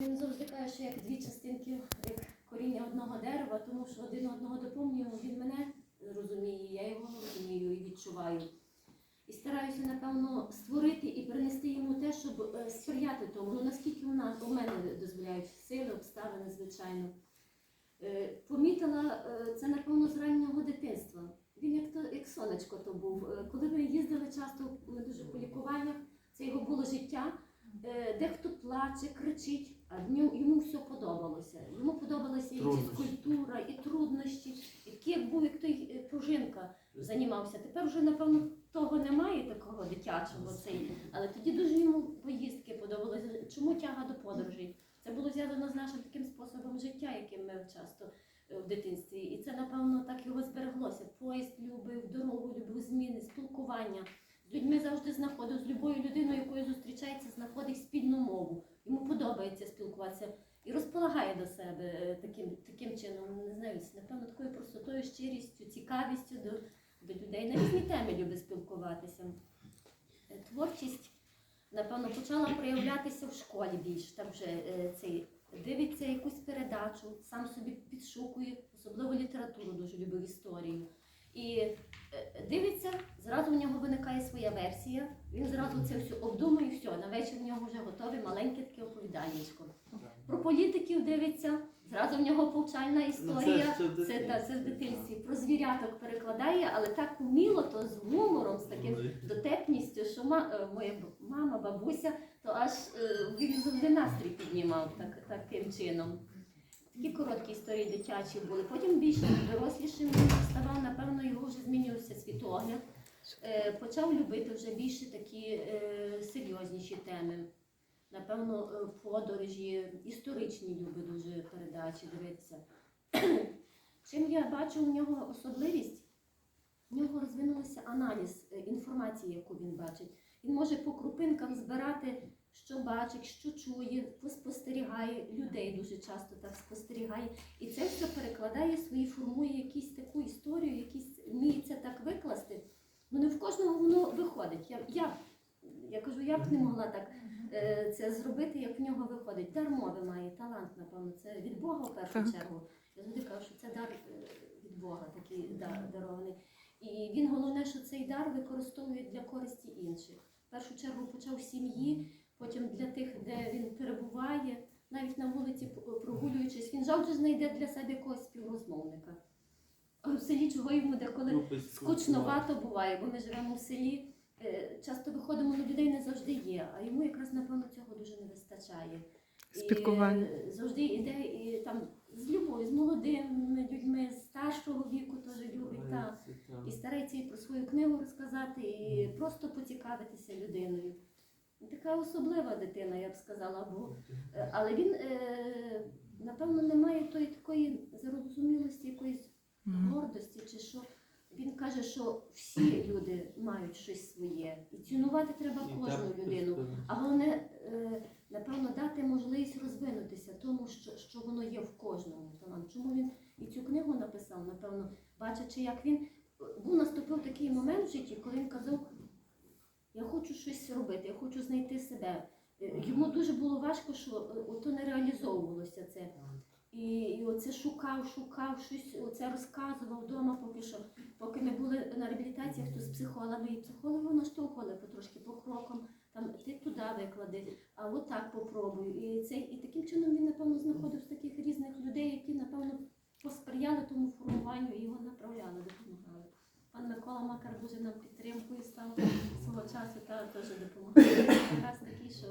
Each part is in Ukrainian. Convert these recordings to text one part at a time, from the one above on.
Він завжди каже, що як дві частинки, як коріння одного дерева, тому що один одного доповнюємо. Він мене розуміє, я його розумію і відчуваю. І стараюся, напевно, створити і принести йому те, щоб е, сприяти тому. Ну наскільки у у мене дозволяють сили, обставини, звичайно. Е, Помітила е, це, напевно, з раннього дитинства. Він як то як сонечко то був. Коли ми їздили часто ми дуже по лікуваннях, це його було життя. Дехто плаче, кричить, а ньому- йому все подобалося. Йому подобалася і фізкультура, і труднощі, і такий, як був, як той е, пружинка займався. Тепер вже, напевно, того немає такого дитячого цей. Але тоді дуже йому поїздки подобалися. Чому тяга до подорожей? Це було зв'язано з нашим таким способом життя, яким ми часто е, в дитинстві. І це, напевно, так його збереглося. Поїзд любив, дорогу любив, зміни, спілкування. З людьми завжди знаходив, з любою людиною, якою зустрічається, знаходить спільну мову. Йому подобається спілкуватися і розполагає до себе е, таким, таким з, напевно, такою простотою, щирістю, цікавістю до, до людей. На різні теми любить спілкуватися. Е, Творчість, напевно, почала проявлятися в школі більш. Там вже е, цей дивиться якусь передачу, сам собі підшукує, особливо літературу дуже любив історію. І е, дивиться, зразу в нього виникає своя версія. Він зразу це все обдумує, все, на вечір в нього вже готове маленьке таке оповіданнячко. Про політиків дивиться, зразу в нього повчальна історія. Ну, це ж Це, та, це в дитинстві. Про звіряток перекладає, але так вміло, то з гумором, з таким дотепністю, що ма, е, моя мама, бабуся, то аж е, він завжди настрій піднімав так, таким чином. Такі короткі історії дитячі були. Потім більш дорослішим ставав, напевно, його вже змінювався світогляд. Е, почав любити вже більше такі е, серйозніші теми. Напевно, е, подорожі, історичні любить дуже передачі дивитися. Чим я бачу у нього особливість, у нього розвинувся аналіз інформації, яку він бачить. Він може по крупинкам збирати, що бачить, що чує, спостерігає людей дуже часто так спостерігає. І це все перекладає свої, формує якусь таку історію, якісь вміє це так викласти. Ну не в кожного воно виходить. Я, я, я кажу, я б не могла так е, це зробити, як в нього виходить. Дар мови має, талант, напевно, це від Бога в першу Так. чергу. Я завжди кажу, що це дар е, від Бога, такий дар, дарований. І він головне, що цей дар використовує для користі інших. В першу чергу почав з сім'ї, потім для тих, де він перебуває, навіть на вулиці прогулюючись, він завжди знайде для себе якогось співрозмовника. А в селі чого йому деколи скучновато буває, бо ми живемо в селі. е, Часто виходимо на людей не завжди є, а йому якраз напевно цього дуже не вистачає. Спілкування. І, е, завжди йде і там з любов'ю, з молодими людьми, з старшого віку теж любить. Та. І старається і про свою книгу розказати, і просто поцікавитися людиною. Така особлива дитина, я б сказала, бо е, але він е, напевно не має тої такої зарозумілості, якоїсь гордості, чи що він каже, що всі люди мають щось своє, і цінувати треба кожну людину. А головне, е, напевно, дати можливість розвинутися тому, що, що воно є в кожному талант. Чому він і цю книгу написав, напевно, бачачи, як він був наступив такий момент в житті, коли він казав, я хочу щось робити, я хочу знайти себе. Е, Йому дуже було важко, що е, ото не реалізовувалося це. І, і оце шукав, шукав щось, оце розказував вдома, поки що. Поки ми були на реабілітаціях, то з психологами, і психологи наштовхували потрошки по крокам. Там ти туди виклади, а от так попробуй. І цей і таким чином він напевно знаходив таких різних людей, які напевно посприяли тому формуванню і його направляли, допомагали. Пан Микола Макар дуже нам підтримкою став часу та теж допомагає. Якраз такий, що,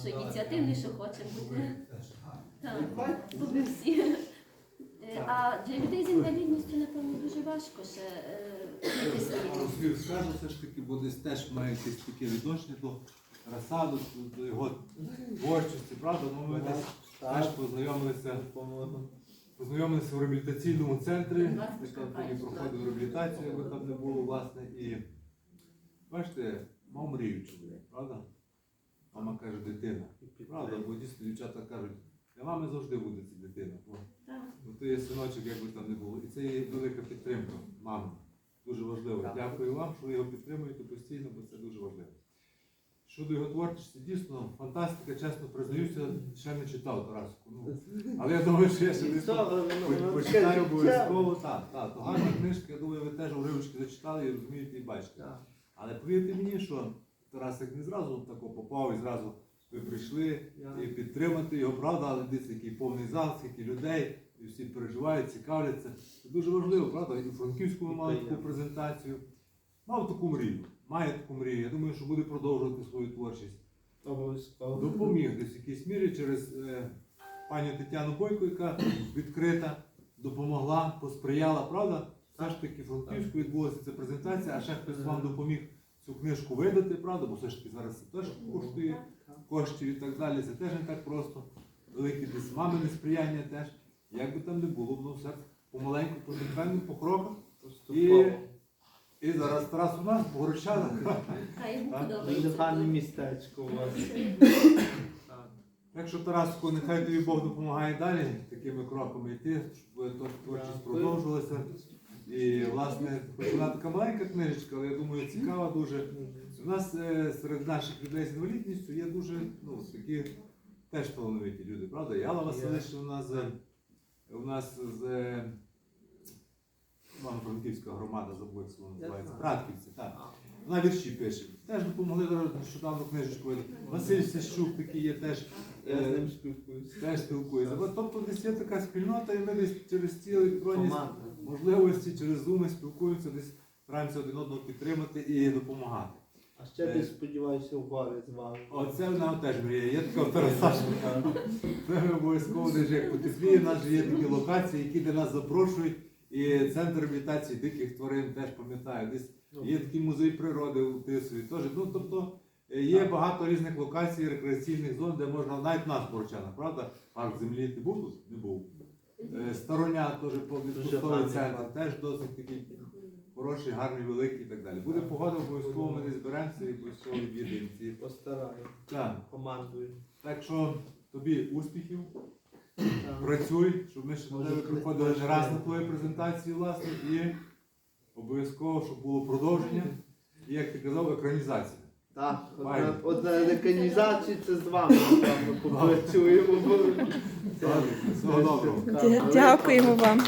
що ініціативний, що хоче бути. Так, бо ми всі. Е, А для людей з інвалідністю, напевно, дуже важко ще е, свої. Скажу все ж таки, бо десь теж має якесь таке відношення до Расаду, до його творчості, правда? Ну, ми десь теж познайомилися, познайомилися в реабілітаційному центрі, там тоді проходив реабілітацію, якби там не було, власне, і бачите, мав мрію чоловік, правда? Мама каже, дитина. Правда, бо дійсно дівчата кажуть, для мами завжди буде ця дитина. Бо Так. Ну, то є синочок, як би там не було. І це є велика підтримка мами. Дуже важливо. Дякую вам, що ви його підтримуєте постійно, бо це дуже важливо. щодо його творчості, дійсно, фантастика, чесно признаюся, ще не читав Тараску. Ну, але я думаю, що я ще десь почитаю обов'язково. Так, так, то гарна книжка, я думаю, ви теж уривочки зачитали і розумієте і бачите. Але повірте мені, що Тарасик не зразу тако попав і зразу ви прийшли і підтримати його, правда, але дивіться, який повний зал, скільки людей, і всі переживають, цікавляться. Це дуже важливо, правда? І у Франківську ми мали таку презентацію. Мав таку мрію, має таку мрію. Я думаю, що буде продовжувати свою творчість. Допоміг десь в якійсь мірі через е, пані Тетяну Бойко, яка відкрита, допомогла, посприяла, правда? Все ж таки Франківську відбулася ця презентація, а ще хтось вам допоміг цю книжку видати, правда? Бо все ж таки зараз це теж коштує коштів і так далі. Це теж не так просто. Велике десь мамине сприяння теж. Як би там не було, воно все помаленьку, постепенно, по кроках. Поступово. І зараз Тарас у нас, Богородчана. Хай йому подобається. гарне містечко у вас. Так. Що, Тараску, нехай тобі Бог допомагає далі такими кроками йти, щоб тво- творчість Дякую. продовжилася. І, власне, вона така маленька книжечка, але я думаю, цікава дуже. У нас е, серед наших людей з інвалідністю є дуже ну, такі теж талановиті люди, правда? І Алла Василища у нас, е, у нас з е, Івано-Франківська громада, забув, як село називається. Братківці, так. Вона вірші пише. Теж допомогли зараз нещодавно книжечку. Василь Сищук такий є теж. Я з е, ним спілкуюся. Теж спілкується. Тобто десь є така спільнота, і ми десь через ці електронні Команда. Можливості, через Zoom спілкуємося, десь стараємося один одного підтримати і допомагати. А ще десь сподіваюся в гори з вами. Оце в нас теж мрія. Є така в Тарасашка. Це обов'язково десь як потепліє. У нас же є такі локації, які до нас запрошують. І центр реабілітації диких тварин теж пам'ятаю. Десь є такий музей природи у Тисові. Теж. Ну, тобто е, є багато різних локацій, рекреаційних зон, де можна навіть нас Борчана, правда? Парк землі ти був тут? Не був. Е, Стороня теж гарний центр, теж досить такий хороший, гарний, великий і так далі. Буде погода, обов'язково ми не зберемося і обов'язково відвідаємо ці. Постараю. Так. Командую. Так що тобі успіхів, працюй, щоб ми ще тебе приходили не раз на твою презентацію, власне, і обов'язково, щоб було продовження. І як ти казав, екранізація. Так, одна, одна реканізація це з вами, напевно, попрацюємо. всього доброго. Дякуємо вам.